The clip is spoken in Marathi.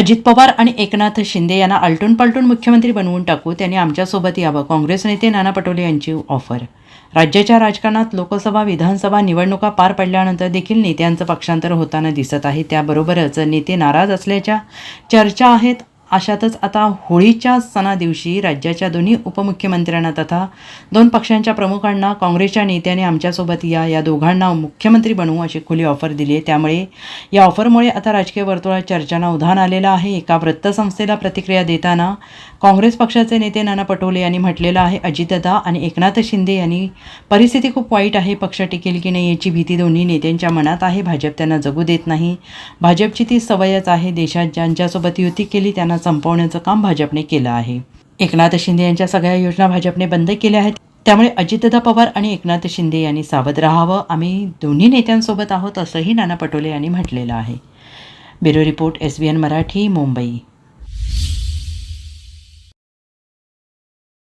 अजित पवार आणि एकनाथ शिंदे यांना आलटून पालटून मुख्यमंत्री बनवून टाकू त्यांनी आमच्यासोबत यावं. काँग्रेस नेते नाना पटोले यांची ऑफर. राज्याच्या राजकारणात लोकसभा विधानसभा निवडणुका पार पडल्यानंतर देखील नेत्यांचं पक्षांतर होताना दिसत आहे. त्याबरोबरच नेते नाराज असल्याच्या चर्चा आहेत. अशातच आता होळीच्या सणादिवशी राज्याच्या दोन्ही उपमुख्यमंत्र्यांना तथा दोन पक्षांच्या प्रमुखांना काँग्रेसच्या नेत्याने आमच्यासोबत या या दोघांना मुख्यमंत्री बनवू अशी खुली ऑफर दिली आहे. त्यामुळे या ऑफरमुळे आता राजकीय वर्तुळात चर्चांना उधाण आलेलं आहे. एका वृत्तसंस्थेला प्रतिक्रिया देताना काँग्रेस पक्षाचे नेते नाना पटोले यांनी म्हटलेलं आहे अजितदादा आणि एकनाथ शिंदे यांनी परिस्थिती खूप वाईट आहे. पक्ष टिकेल की नाही याची भीती दोन्ही नेत्यांच्या मनात आहे. भाजप त्यांना जगू देत नाही. भाजपची ती सवयच आहे. देशात ज्यांच्यासोबत युती केली त्यांना संपवण्याचं काम भाजपने केलं आहे. एकनाथ शिंदे यांच्या सगळ्या योजना भाजपने बंद केल्या आहेत. त्यामुळे अजितदादा पवार आणि एकनाथ शिंदे यांनी सावध राहावं. आम्ही दोन्ही नेत्यांसोबत आहोत असंही नाना पटोले यांनी म्हटलेलं आहे. Bureau report S B N Marathi Mumbai.